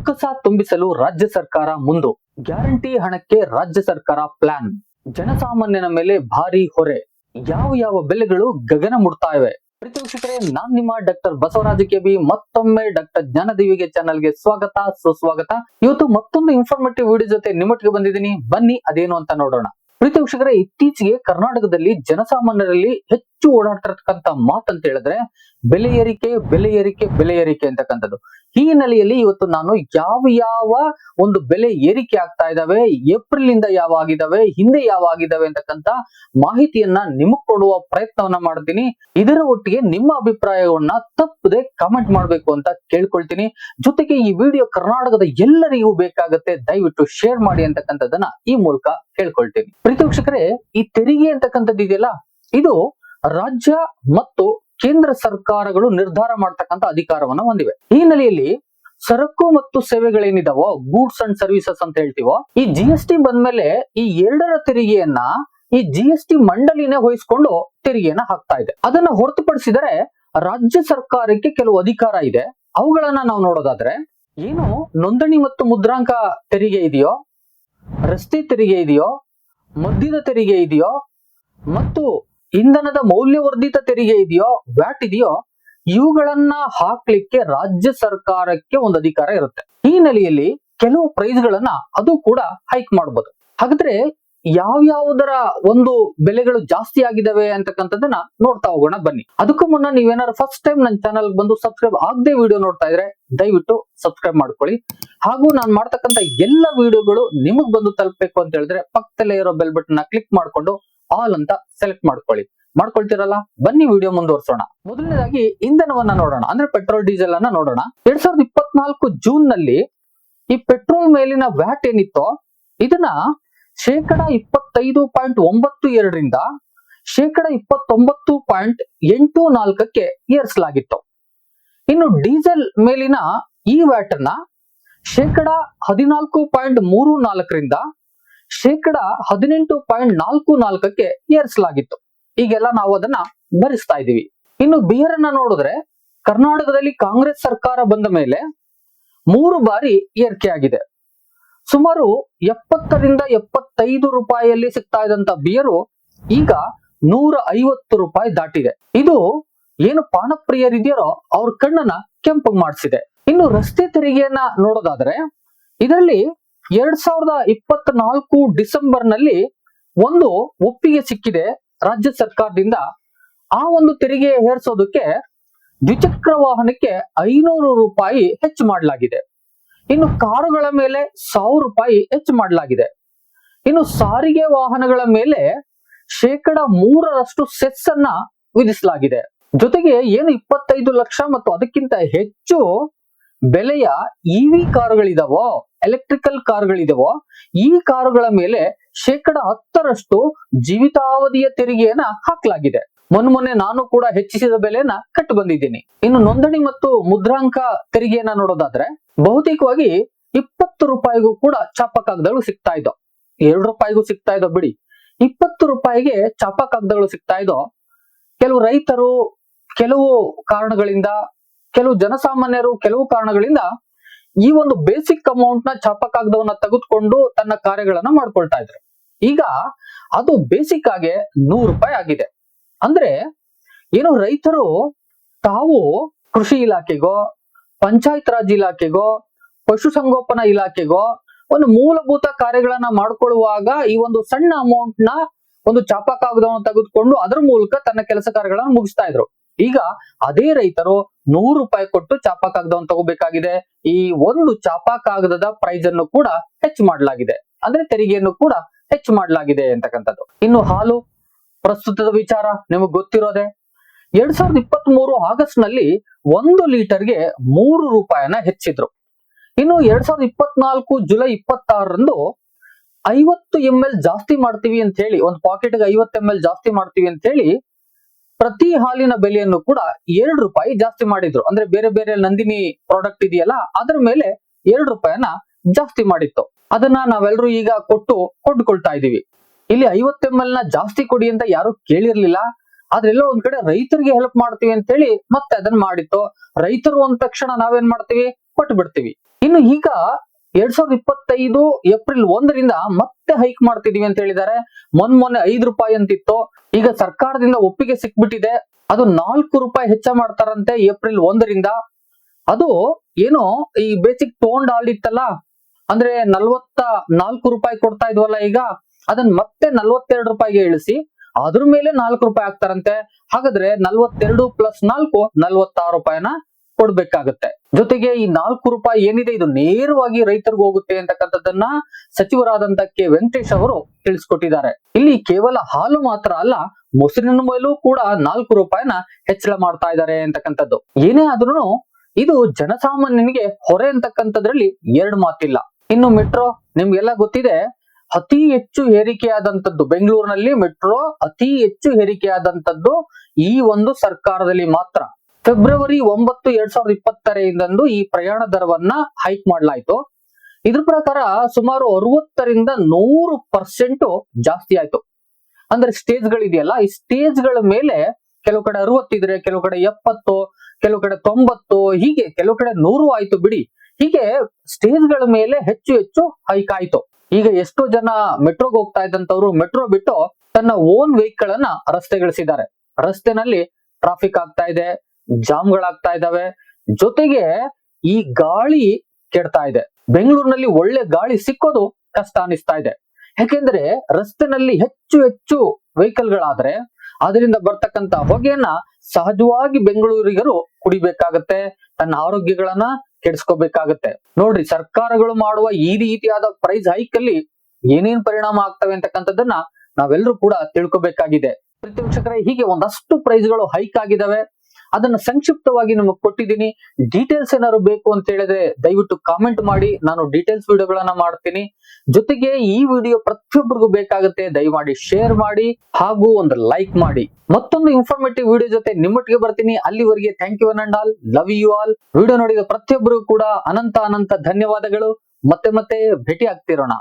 ಬೊಕ್ಕಸ ತುಂಬಿಸಲು ರಾಜ್ಯ ಸರ್ಕಾರ ಮುಂದು. ಗ್ಯಾರಂಟಿ ಹಣಕ್ಕೆ ರಾಜ್ಯ ಸರ್ಕಾರ ಪ್ಲಾನ್. ಜನಸಾಮಾನ್ಯನ ಮೇಲೆ ಭಾರಿ ಹೊರೆ. ಯಾವ ಯಾವ ಬೆಲೆಗಳು ಗಗನ ಮುಡ್ತಾ ಇವೆ ವೀಕ್ಷಕರೇ ನಾನ್ ನಿಮ್ಮ ಡಾಕ್ಟರ್ ಬಸವರಾಜ ಕೆಬಿ ಮತ್ತೊಮ್ಮೆ ಡಾಕ್ಟರ್ ಜ್ಞಾನದೇವಿಗೆ ಚಾನಲ್ಗೆ ಸ್ವಾಗತ, ಸುಸ್ವಾಗತ. ಇವತ್ತು ಮತ್ತೊಂದು ಇನ್ಫಾರ್ಮೇಟಿವ್ ವಿಡಿಯೋ ಜೊತೆ ನಿಮ್ಮೊಟ್ಟಿಗೆ ಬಂದಿದ್ದೀನಿ. ಬನ್ನಿ, ಅದೇನು ಅಂತ ನೋಡೋಣ. ಪ್ರೀತಿ ಇತ್ತೀಚೆಗೆ ಕರ್ನಾಟಕದಲ್ಲಿ ಜನಸಾಮಾನ್ಯರಲ್ಲಿ ಹೆಚ್ಚು ಓಡಾಡ್ತಿರ್ತಕ್ಕಂಥ ಮಾತಂತ ಹೇಳಿದ್ರೆ, ಬೆಲೆ ಏರಿಕೆ ಬೆಲೆ ಏರಿಕೆ ಬೆಲೆ ಏರಿಕೆ ಅಂತಕ್ಕಂಥದ್ದು. ಈ ಹಿನ್ನೆಲೆಯಲ್ಲಿ ಇವತ್ತು ನಾನು ಯಾವ ಯಾವ ಒಂದು ಬೆಲೆ ಏರಿಕೆ ಆಗ್ತಾ ಇದಾವೆ ಏಪ್ರಿಲ್ ಇಂದ ಯಾವ ಆಗಿದಾವೆ, ಹಿಂದೆ ಯಾವ ಆಗಿದಾವೆ ಅಂತಕ್ಕಂತ ಮಾಹಿತಿಯನ್ನ ನಿಮಗ್ ಕೊಡುವ ಪ್ರಯತ್ನವನ್ನ ಮಾಡ್ತೀನಿ. ಇದರ ಒಟ್ಟಿಗೆ ನಿಮ್ಮ ಅಭಿಪ್ರಾಯವನ್ನ ತಪ್ಪದೆ ಕಮೆಂಟ್ ಮಾಡ್ಬೇಕು ಅಂತ ಕೇಳ್ಕೊಳ್ತೀನಿ. ಜೊತೆಗೆ ಈ ವಿಡಿಯೋ ಕರ್ನಾಟಕದ ಎಲ್ಲರಿಗೂ ಬೇಕಾಗುತ್ತೆ, ದಯವಿಟ್ಟು ಶೇರ್ ಮಾಡಿ ಅಂತಕ್ಕಂಥದ್ದನ್ನ ಈ ಮೂಲಕ ಕೇಳ್ಕೊಳ್ತೀನಿ. ಪ್ರೀತಿ ಈ ತೆರಿಗೆ ಅಂತಕ್ಕಂಥದ್ದು ಇದೆಯಲ್ಲ ಇದು ರಾಜ್ಯ ಮತ್ತು ಕೇಂದ್ರ ಸರ್ಕಾರಗಳು ನಿರ್ಧಾರ ಮಾಡ್ತಕ್ಕಂಥ ಅಧಿಕಾರವನ್ನ ಹೊಂದಿವೆ. ಈ ಹಿನ್ನೆಲೆಯಲ್ಲಿ ಸರಕು ಮತ್ತು ಸೇವೆಗಳೇನಿದಾವೋ, ಗೂಡ್ಸ್ ಅಂಡ್ ಸರ್ವಿಸಸ್ ಅಂತ ಹೇಳ್ತೀವೋ, ಈ ಜಿ ಎಸ್ ಟಿ ಬಂದ್ಮೇಲೆ ಈ ಎರಡರ ತೆರಿಗೆಯನ್ನ ಈ ಜಿ ಎಸ್ ಟಿ ಮಂಡಳಿನೇ ವಹಿಸ್ಕೊಂಡು ತೆರಿಗೆಯನ್ನ ಹಾಕ್ತಾ ಇದೆ. ಅದನ್ನ ಹೊರತುಪಡಿಸಿದರೆ ರಾಜ್ಯ ಸರ್ಕಾರಕ್ಕೆ ಕೆಲವು ಅಧಿಕಾರ ಇದೆ. ಅವುಗಳನ್ನ ನಾವು ನೋಡೋದಾದ್ರೆ, ಏನು ನೋಂದಣಿ ಮತ್ತು ಮುದ್ರಾಂಕ ತೆರಿಗೆ ಇದೆಯೋ, ರಸ್ತೆ ತೆರಿಗೆ ಇದೆಯೋ, ಮದ್ಯದ ತೆರಿಗೆ ಇದೆಯೋ, ಮತ್ತು ಇಂಧನದ ಮೌಲ್ಯವರ್ಧಿತ ತೆರಿಗೆ ಇದೆಯೋ, ವ್ಯಾಟ್ ಇದೆಯೋ, ಇವುಗಳನ್ನ ಹಾಕ್ಲಿಕ್ಕೆ ರಾಜ್ಯ ಸರ್ಕಾರಕ್ಕೆ ಒಂದು ಅಧಿಕಾರ ಇರುತ್ತೆ. ಈ ನೆಲೆಯಲ್ಲಿ ಕೆಲವು ಪ್ರೈಸ್ ಗಳನ್ನ ಅದು ಕೂಡ ಹೈಕ್ ಮಾಡಬಹುದು ಹಾಗಾದ್ರೆ ಯಾವ್ಯಾವುದರ ಒಂದು ಬೆಲೆಗಳು ಜಾಸ್ತಿ ಆಗಿದಾವೆ ಅಂತಕ್ಕಂಥದ್ದನ್ನ ನೋಡ್ತಾ ಹೋಗೋಣ ಬನ್ನಿ. ಅದಕ್ಕೂ ಮುನ್ನ ನೀವೇನಾದ್ರು ಫಸ್ಟ್ ಟೈಮ್ ನನ್ನ ಚಾನಲ್ ಬಂದು ಸಬ್ಸ್ಕ್ರೈಬ್ ಆಗದೆ ವಿಡಿಯೋ ನೋಡ್ತಾ ಇದ್ರೆ ದಯವಿಟ್ಟು ಸಬ್ಸ್ಕ್ರೈಬ್ ಮಾಡ್ಕೊಳ್ಳಿ. ಹಾಗೂ ನಾನು ಮಾಡ್ತಕ್ಕಂಥ ಎಲ್ಲ ವಿಡಿಯೋಗಳು ನಿಮಗ್ ಬಂದು ತಲುಪಬೇಕು ಅಂತ ಹೇಳಿದ್ರೆ ಪಕ್ಕದಲ್ಲೇ ಇರೋ ಬೆಲ್ ಬಟನ್ ಕ್ಲಿಕ್ ಮಾಡ್ಕೊಂಡು ಆಲ್ ಅಂತ ಸೆಲೆಕ್ಟ್ ಮಾಡ್ಕೊಳ್ಳಿ. ಮಾಡ್ಕೊಳ್ತಿರಲ್ಲ? ಬನ್ನಿ ವಿಡಿಯೋ ಮುಂದುವರ್ಸೋಣ. ಮೊದಲನೇದಾಗಿ ಇಂಧನವನ್ನ ನೋಡೋಣ. ಅಂದ್ರೆ ಪೆಟ್ರೋಲ್ ಡೀಸೆಲ್ ಅನ್ನ ನೋಡೋಣ. ಎರಡ್ ಸಾವಿರದ ಇಪ್ಪತ್ನಾಲ್ಕು ಜೂನ್ನಲ್ಲಿ ಈ ಪೆಟ್ರೋಲ್ ಮೇಲಿನ ವ್ಯಾಟ್ ಏನಿತ್ತೋ, ಇದನ್ನ ಶೇಕಡ ಇಪ್ಪತ್ತೈದು ಪಾಯಿಂಟ್ ಒಂಬತ್ತು ಎರಡರಿಂದ ಶೇಕಡ ಇಪ್ಪತ್ತೊಂಬತ್ತು ಪಾಯಿಂಟ್ ಎಂಟು ನಾಲ್ಕಕ್ಕೆ ಏರಿಸಲಾಗಿತ್ತು. ಇನ್ನು ಡೀಸೆಲ್ ಮೇಲಿನ ಈ ವ್ಯಾಟ್ ಅನ್ನ ಶೇಕಡ ಹದಿನಾಲ್ಕು ಪಾಯಿಂಟ್ ಮೂರು ನಾಲ್ಕರಿಂದ ಶೇಕಡ ಹದಿನೆಂಟು ಪಾಯಿಂಟ್ ನಾಲ್ಕು ನಾಲ್ಕಕ್ಕೆ ಏರಿಸಲಾಗಿತ್ತು. ಈಗೆಲ್ಲ ನಾವು ಅದನ್ನ ಭರಿಸ್ತಾ ಇದ್ದೀವಿ. ಇನ್ನು ಬಿಯರ್ ಅನ್ನ ನೋಡಿದ್ರೆ ಕರ್ನಾಟಕದಲ್ಲಿ ಕಾಂಗ್ರೆಸ್ ಸರ್ಕಾರ ಬಂದ ಮೇಲೆ ಮೂರು ಬಾರಿ ಏರಿಕೆ ಆಗಿದೆ ಸುಮಾರು ಎಪ್ಪತ್ತರಿಂದ ಎಪ್ಪತ್ತೈದು ರೂಪಾಯಿಯಲ್ಲಿ ಸಿಗ್ತಾ ಇದ್ದಂತ ಬಿಯರು ಈಗ ನೂರ ಐವತ್ತು ರೂಪಾಯಿ ದಾಟಿದೆ. ಇದು ಏನು ಪಾನಪ್ರಿಯರಿದೆಯೋ ಅವ್ರ ಕಣ್ಣನ್ನ ಕೆಂಪು ಮಾಡಿಸಿದೆ. ಇನ್ನು ರಸ್ತೆ ತೆರಿಗೆಯನ್ನ ನೋಡೋದಾದ್ರೆ ಇದರಲ್ಲಿ ಎರಡ್ ಸಾವಿರದ ಇಪ್ಪತ್ನಾಲ್ಕು ಡಿಸೆಂಬರ್ನಲ್ಲಿ ಒಂದು ಒಪ್ಪಿಗೆ ಸಿಕ್ಕಿದೆ ರಾಜ್ಯ ಸರ್ಕಾರದಿಂದ. ಆ ಒಂದು ತೆರಿಗೆ ಹೇರಿಸೋದಕ್ಕೆ ದ್ವಿಚಕ್ರ ವಾಹನಕ್ಕೆ ಐನೂರು ರೂಪಾಯಿ ಹೆಚ್ಚು ಮಾಡಲಾಗಿದೆ. ಇನ್ನು ಕಾರುಗಳ ಮೇಲೆ ಸಾವಿರ ರೂಪಾಯಿ ಹೆಚ್ಚು ಮಾಡಲಾಗಿದೆ. ಇನ್ನು ಸಾರಿಗೆ ವಾಹನಗಳ ಮೇಲೆ ಶೇಕಡ ಮೂರರಷ್ಟು ಸೆಸ್ ಅನ್ನ ವಿಧಿಸಲಾಗಿದೆ. ಜೊತೆಗೆ ಏನು ಇಪ್ಪತ್ತೈದು ಲಕ್ಷ ಮತ್ತು ಅದಕ್ಕಿಂತ ಹೆಚ್ಚು ಬೆಲೆಯ ಇವಿ ಕಾರುಗಳಿದಾವೋ ಎಲೆಕ್ಟ್ರಿಕಲ್ ಕಾರುಗಳಿದಾವೋ ಈ ಕಾರುಗಳ ಮೇಲೆ ಶೇಕಡ ಹತ್ತರಷ್ಟು ಜೀವಿತಾವಧಿಯ ತೆರಿಗೆಯನ್ನ ಹಾಕಲಾಗಿದೆ. ಮೊನ್ನೆ ನಾನು ಕೂಡ ಹೆಚ್ಚಿಸಿದ ಬೆಲೆಯನ್ನ ಕಟ್ಟು ಬಂದಿದ್ದೀನಿ. ಇನ್ನು ನೋಂದಣಿ ಮತ್ತು ಮುದ್ರಾಂಕ ತೆರಿಗೆಯನ್ನ ನೋಡೋದಾದ್ರೆ, ಬಹುತೇಕವಾಗಿ ಇಪ್ಪತ್ತು ರೂಪಾಯಿಗೂ ಕೂಡ ಚಾಪ ಕಾಗದಗಳು ಸಿಗ್ತಾ ಇದ್ದೋ. ಎರಡು ರೂಪಾಯಿಗೂ ಸಿಗ್ತಾ ಇದ್ದೋ ಬಿಡಿ. ಇಪ್ಪತ್ತು ರೂಪಾಯಿಗೆ ಚಾಪ ಕಾಗದಗಳು ಸಿಗ್ತಾ ಇದ್ದೋ, ಕೆಲವು ರೈತರು, ಕೆಲವು ಕಾರಣಗಳಿಂದ, ಕೆಲವು ಜನಸಾಮಾನ್ಯರು, ಕೆಲವು ಕಾರಣಗಳಿಂದ ಈ ಒಂದು ಬೇಸಿಕ್ ಅಮೌಂಟ್ನ ಚಾಪ ಕಾಗದವನ್ನ ತೆಗೆದುಕೊಂಡು ತನ್ನ ಕಾರ್ಯಗಳನ್ನ ಮಾಡ್ಕೊಳ್ತಾ ಇದ್ರು. ಈಗ ಅದು ಬೇಸಿಕ್ ಆಗಿ ನೂರು ರೂಪಾಯಿ ಆಗಿದೆ. ಅಂದ್ರೆ ಏನು ರೈತರು ತಾವು ಕೃಷಿ ಇಲಾಖೆಗೋ, ಪಂಚಾಯತ್ ರಾಜ್ ಇಲಾಖೆಗೋ ಪಶುಸಂಗೋಪನಾ ಇಲಾಖೆಗೋ ಒಂದು ಮೂಲಭೂತ ಕಾರ್ಯಗಳನ್ನ ಮಾಡ್ಕೊಳ್ಳುವಾಗ ಈ ಒಂದು ಸಣ್ಣ ಅಮೌಂಟ್ನ ಒಂದು ಚಾಪ ಕಾಗದವನ್ನು ತೆಗೆದುಕೊಂಡು ಅದರ ಮೂಲಕ ತನ್ನ ಕೆಲಸ ಕಾರ್ಯಗಳನ್ನು ಮುಗಿಸ್ತಾ ಇದ್ರು. ಈಗ ಅದೇ ರೈತರು ನೂರು ರೂಪಾಯಿ ಕೊಟ್ಟು ಚಾಪಾ ಕಾಗದವನ್ನು ತಗೋಬೇಕಾಗಿದೆ. ಈ ಒಂದು ಚಾಪಾ ಕಾಗದದ ಪ್ರೈಸ್ ಅನ್ನು ಕೂಡ ಹೆಚ್ಚು ಮಾಡಲಾಗಿದೆ. ಅಂದ್ರೆ ತೆರಿಗೆಯನ್ನು ಕೂಡ ಹೆಚ್ಚು ಮಾಡಲಾಗಿದೆ ಅಂತಕ್ಕಂಥದ್ದು. ಇನ್ನು ಹಾಲು ಪ್ರಸ್ತುತದ ವಿಚಾರ ನಿಮಗೆ ಗೊತ್ತಿರೋದೆ? ಎರಡ್ ಸಾವಿರದ ಇಪ್ಪತ್ತ್ ಮೂರು ಆಗಸ್ಟ್ನಲ್ಲಿ ಒಂದು ಲೀಟರ್ಗೆ ಮೂರು ರೂಪಾಯನ್ನ ಹೆಚ್ಚಿದ್ರು. ಇನ್ನು ಎರಡ್ ಸಾವಿರದ ಇಪ್ಪತ್ನಾಲ್ಕು ಜುಲೈ ಇಪ್ಪತ್ತಾರರಂದು ಐವತ್ತು ಎಂ ಎಲ್ ಜಾಸ್ತಿ ಮಾಡ್ತೀವಿ ಅಂತ ಹೇಳಿ, ಒಂದು ಪಾಕೆಟ್ಗೆ ಐವತ್ತು ಎಂ ಎಲ್ ಜಾಸ್ತಿ ಮಾಡ್ತೀವಿ ಅಂತ ಹೇಳಿ ಪ್ರತಿ ಹಾಲಿನ ಬೆಲೆಯನ್ನು ಕೂಡ ಎರಡು ರೂಪಾಯಿ ಜಾಸ್ತಿ ಮಾಡಿದ್ರು. ಅಂದ್ರೆ ಬೇರೆ ಬೇರೆ ನಂದಿನಿ ಪ್ರಾಡಕ್ಟ್ ಇದೆಯಲ್ಲ, ಅದರ ಮೇಲೆ ಎರಡು ರೂಪಾಯಿನ ಜಾಸ್ತಿ ಮಾಡಿತ್ತು. ಅದನ್ನ ನಾವೆಲ್ಲರೂ ಈಗ ಕೊಟ್ಟು ಕೊಂಡ್ಕೊಳ್ತಾ ಇದೀವಿ. ಇಲ್ಲಿ ಐವತ್ತು ಎಂ ಎಲ್ನ ಜಾಸ್ತಿ ಕೊಡಿ ಅಂತ ಯಾರು ಕೇಳಿರ್ಲಿಲ್ಲ. ಆದ್ರೆಲ್ಲೋ ಒಂದ್ ಕಡೆ ರೈತರಿಗೆ ಹೆಲ್ಪ್ ಮಾಡ್ತೀವಿ ಅಂತ ಹೇಳಿ ಮತ್ತೆ ಅದನ್ನ ಮಾಡಿತ್ತು. ರೈತರು ಅಂದ ತಕ್ಷಣ ನಾವೇನ್ ಮಾಡ್ತೀವಿ? ಕೊಟ್ಟು ಬಿಡ್ತೀವಿ ಇನ್ನು ಈಗ ಎರಡ್ ಸಾವಿರದ ಇಪ್ಪತ್ತೈದು ಏಪ್ರಿಲ್ ಒಂದರಿಂದ ಮತ್ತೆ ಹೈಕ್ ಮಾಡ್ತಿದೀವಿ ಅಂತ ಹೇಳಿದ್ದಾರೆ. ಮೊನ್ ಮೊನ್ನೆ ಐದು ರೂಪಾಯಿ ಅಂತಿತ್ತು. ಈಗ ಸರ್ಕಾರದಿಂದ ಒಪ್ಪಿಗೆ ಸಿಕ್ಬಿಟ್ಟಿದೆ. ಅದು ನಾಲ್ಕು ರೂಪಾಯಿ ಹೆಚ್ಚ ಮಾಡ್ತಾರಂತೆ ಏಪ್ರಿಲ್ ಒಂದರಿಂದ. ಅದು ಏನು ಈ ಬೇಸಿಕ್ ಟೋನ್ಡ್ ಹಾಲ್ ಇತ್ತಲ್ಲ, ಅಂದ್ರೆ ನಲ್ವತ್ತ ನಾಲ್ಕು ರೂಪಾಯಿ ಕೊಡ್ತಾ ಇದ್ವಲ್ಲ ಈಗ, ಅದನ್ನ ಮತ್ತೆ ನಲ್ವತ್ತೆರಡು ರೂಪಾಯಿಗೆ ಇಳಿಸಿ, ಅದ್ರ ಮೇಲೆ ನಾಲ್ಕು ರೂಪಾಯಿ ಹಾಕ್ತಾರಂತೆ. ಹಾಗಾದ್ರೆ ನಲ್ವತ್ತೆರಡು ಪ್ಲಸ್ ನಾಲ್ಕು, ನಲ್ವತ್ತಾರು ರೂಪಾಯಿನ? ಕೊಡ್ಬೇಕಾಗತ್ತೆ. ಜೊತೆಗೆ ಈ ನಾಲ್ಕು ರೂಪಾಯಿ ಏನಿದೆ, ಇದು ನೇರವಾಗಿ ರೈತರಿಗೆ ಹೋಗುತ್ತೆ ಅಂತಕ್ಕಂಥದ್ದನ್ನ ಸಚಿವರಾದಂತ ಕೆ. ವೆಂಕಟೇಶ್ ಅವರು ತಿಳಿಸ್ಕೊಟ್ಟಿದ್ದಾರೆ. ಇಲ್ಲಿ ಕೇವಲ ಹಾಲು ಮಾತ್ರ ಅಲ್ಲ, ಮೊಸರಿನ ಮೇಲೂ ಕೂಡ ನಾಲ್ಕು ರೂಪಾಯಿನ ಹೆಚ್ಚಳ ಮಾಡ್ತಾ ಇದ್ದಾರೆ ಅಂತಕ್ಕಂಥದ್ದು. ಏನೇ ಆದ್ರೂ ಇದು ಜನಸಾಮಾನ್ಯನಿಗೆ ಹೊರೆ ಅಂತಕ್ಕಂಥದ್ರಲ್ಲಿ ಎರಡು ಮಾತಿಲ್ಲ. ಇನ್ನು ಮೆಟ್ರೋ, ನಿಮ್ಗೆಲ್ಲ ಗೊತ್ತಿದೆ, ಅತಿ ಹೆಚ್ಚು ಏರಿಕೆಯಾದಂತದ್ದು ಬೆಂಗಳೂರಿನಲ್ಲಿ ಮೆಟ್ರೋ ಅತಿ ಹೆಚ್ಚು ಏರಿಕೆಯಾದಂತದ್ದು ಈ ಒಂದು ಸರ್ಕಾರದಲ್ಲಿ ಮಾತ್ರ. ಫೆಬ್ರವರಿ ಒಂಬತ್ತು ಎರಡ್ ಸಾವಿರದ ಇಪ್ಪತ್ತರಿಂದಂದು ಈ ಪ್ರಯಾಣ ದರವನ್ನ ಹೈಕ್ ಮಾಡಲಾಯಿತು. ಇದ್ರ ಪ್ರಕಾರ ಸುಮಾರು ಅರವತ್ತರಿಂದ ನೂರು ಪರ್ಸೆಂಟ್ ಜಾಸ್ತಿ ಆಯ್ತು. ಅಂದ್ರೆ ಸ್ಟೇಜ್ ಗಳಿದೆಯಲ್ಲ, ಈ ಸ್ಟೇಜ್ಗಳ ಮೇಲೆ ಕೆಲವು ಕಡೆ ಅರವತ್ತಿದ್ರೆ ಕೆಲವು ಕಡೆ ಎಪ್ಪತ್ತು, ಕೆಲವು ಕಡೆ ತೊಂಬತ್ತು, ಹೀಗೆ ಕೆಲವು ಕಡೆ ನೂರು ಆಯ್ತು ಬಿಡಿ. ಹೀಗೆ ಸ್ಟೇಜ್ಗಳ ಮೇಲೆ ಹೆಚ್ಚು ಹೆಚ್ಚು ಹೈಕ್ ಆಯ್ತು. ಈಗ ಎಷ್ಟೋ ಜನ ಮೆಟ್ರೋಗೆ ಹೋಗ್ತಾ ಇದ್ದಂತವ್ರು ಮೆಟ್ರೋ ಬಿಟ್ಟು ತನ್ನ ಓನ್ ವೆಹಿಕಲ್ ಅನ್ನ ರಸ್ತೆಗಳಿಸಿದ್ದಾರೆ. ರಸ್ತೆನಲ್ಲಿ ಟ್ರಾಫಿಕ್ ಆಗ್ತಾ ಇದೆ ಜಾಮ್ಗಳಾಗ್ತಾ ಇದ್ದಾವೆ. ಜೊತೆಗೆ ಈ ಗಾಳಿ ಕೆಡ್ತಾ ಇದೆ. ಬೆಂಗಳೂರಿನಲ್ಲಿ ಒಳ್ಳೆ ಗಾಳಿ ಸಿಕ್ಕೋದು ಕಷ್ಟ ಅನಿಸ್ತಾ ಇದೆ. ಯಾಕೆಂದ್ರೆ ರಸ್ತೆನಲ್ಲಿ ಹೆಚ್ಚು ಹೆಚ್ಚು ವೆಹಿಕಲ್ ಗಳಾದ್ರೆ ಅದರಿಂದ ಬರ್ತಕ್ಕಂತ ಹೊಗೆಯನ್ನ ಸಹಜವಾಗಿ ಬೆಂಗಳೂರಿಗರು ಕುಡಿಬೇಕಾಗತ್ತೆ. ತನ್ನ ಆರೋಗ್ಯಗಳನ್ನ ಕೆಡಿಸ್ಕೋಬೇಕಾಗತ್ತೆ. ನೋಡ್ರಿ, ಸರ್ಕಾರಗಳು ಮಾಡುವ ಈ ರೀತಿಯಾದ ಪ್ರೈಸ್ ಹೈಕ್ ಅಲ್ಲಿ ಏನೇನ್ ಪರಿಣಾಮ ಆಗ್ತವೆ ಅಂತಕ್ಕಂಥದ್ದನ್ನ ನಾವೆಲ್ಲರೂ ಕೂಡ ತಿಳ್ಕೊಬೇಕಾಗಿದೆ. ಪ್ರತಿ ವೀಕ್ಷಕರೇ ಹೀಗೆ ಒಂದಷ್ಟು ಪ್ರೈಸ್ಗಳು ಹೈಕ್ ಆಗಿದಾವೆ ಅದನ್ನ ಸಂಕ್ಷಿಪ್ತವಾಗಿ ನಿಮಗೆ ಕೊಟ್ಟಿದ್ದೀನಿ. ಡೀಟೇಲ್ಸ್ ಏನಾದ್ರು ಬೇಕು ಅಂತ ಹೇಳಿದ್ರೆ ದಯವಿಟ್ಟು ಕಾಮೆಂಟ್ ಮಾಡಿ. ನಾನು ಡೀಟೇಲ್ಸ್ ವಿಡಿಯೋಗಳನ್ನ ಮಾಡ್ತೀನಿ. ಜೊತೆಗೆ ಈ ವಿಡಿಯೋ ಪ್ರತಿಯೊಬ್ಬರಿಗೂ ಬೇಕಾಗುತ್ತೆ. ದಯಮಾಡಿ ಶೇರ್ ಮಾಡಿ ಹಾಗೂ ಒಂದು ಲೈಕ್ ಮಾಡಿ. ಮತ್ತೊಂದು ಇನ್ಫಾರ್ಮೇಟಿವ್ ವಿಡಿಯೋ ಜೊತೆ ನಿಮ್ಮೊಟ್ಟಿಗೆ ಬರ್ತೀನಿ. ಅಲ್ಲಿವರೆಗೆ thank you and all love you all video ನೋಡಿದ ಪ್ರತಿಯೊಬ್ಬರಿಗೂ ಕೂಡ ಅನಂತ ಅನಂತ ಧನ್ಯವಾದಗಳು. ಮತ್ತೆ ಮತ್ತೆ ಭೇಟಿ ಆಗ್ತಿರೋಣ